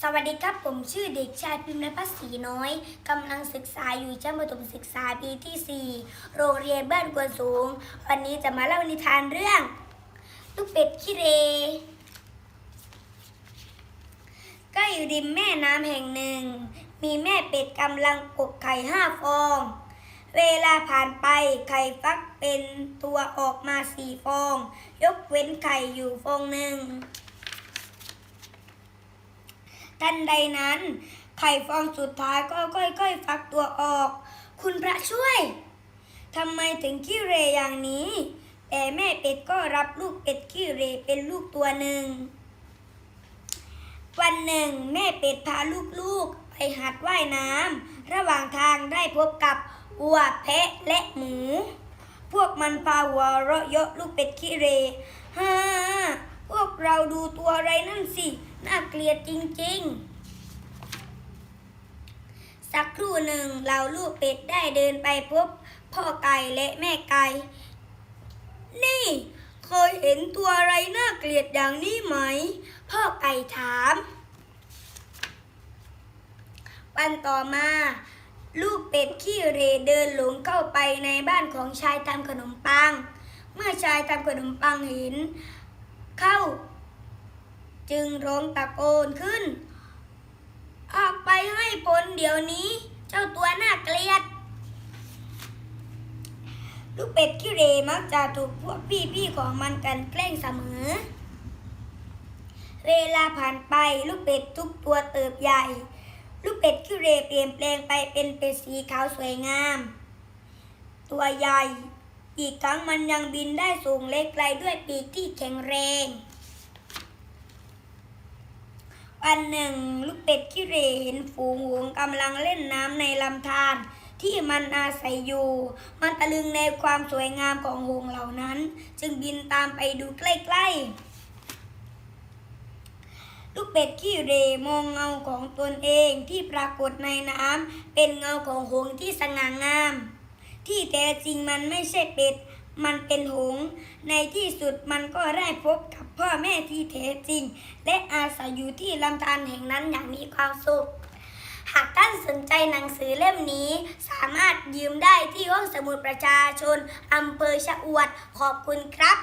สวัสดีครับผมชื่อเด็กชายพิมพ์นภัสศรีน้อยกำลังศึกษาอยู่ชั้นประถมศึกษาปีที่ 4 โรงเรียนบ้านกวนสูง วันนี้จะมาเล่านิทานเรื่อง ลูกเป็ดขี้เรก็อยู่ริมแม่น้ำแห่งหนึ่ง มีแม่เป็ดกำลังกกไข่ห้าฟอง เวลาผ่านไปไข่ฟักเป็นตัวออกมาสี่ฟอง ยกเว้นไข่อยู่ฟองหนึ่ง ทันใดนั้น ไข่ฟองสุดท้ายก็ค่อยๆ ฟักตัวออก คุณพระช่วยทำไมถึงขี้เรอย่างนี้ แต่แม่เป็ดก็รับลูกเป็ดขี้เรเป็นลูกตัวหนึ่ง วันหนึ่ง แม่เป็ดพาลูกๆ ไปหัดว่ายน้ำระหว่างทางได้พบกับวัวแพะและหมู พวกมันพาหัวเราะเยาะลูกเป็ดขี้เรฮ่า พวกเราดูตัวอะไรนั่นสิ น่าเกลียดจริงๆ สักครู่หนึ่งเราลูกเป็ดได้เดินไปพบพ่อไก่และแม่ไก่ นี่เคยเห็นตัวอะไรน่าเกลียดอย่างนี้ไหม พ่อไก่ถามวันต่อมาลูกเป็ดขี้เรเดินหลงเข้าไปในบ้านของชายทำขนมปัง เมื่อชายทำขนมปังเห็น เข้า จึงร้องตะโกนขึ้น ออกไปให้พ้นเดี๋ยวนี้ เจ้าตัวน่าเกลียด ลูกเป็ดขี้เรมักจะถูกพวกพี่ๆของมันกันแกล้งเสมอ เวลาผ่านไปลูกเป็ดทุกตัวเติบใหญ่ ลูกเป็ดขี้เรเปลี่ยนแปลงไปเป็นเป็ดสีขาวสวยงาม ตัวใหญ่ อีกทั้งมันยังบินได้สูงเล็กไกลด้วยปีกที่แข็งแรง วันหนึ่ง ลูกเป็ดขี้เหร่เห็นฝูงหงส์กำลังเล่นน้ำในลำธารที่มันอาศัยอยู่ มันตะลึงในความสวยงามของหงส์เหล่านั้น จึงบินตามไปดูใกล้ๆ ลูกเป็ดขี้เหร่มองเงาของตนเองที่ปรากฏในน้ำเป็นเงาของหงส์ที่สง่างาม ที่แท้จริงมันไม่ใช่เป็ด มันเป็นหงส์ในที่สุดมันก็ได้พบกับพ่อแม่ที่แท้จริง และอาศัยอยู่ที่ลำธารแห่งนั้นอย่างมีความสุข หากท่านสนใจหนังสือเล่มนี้ สามารถยืมได้ที่ห้องสมุดประชาชนอำเภอชะอวด ขอบคุณครับ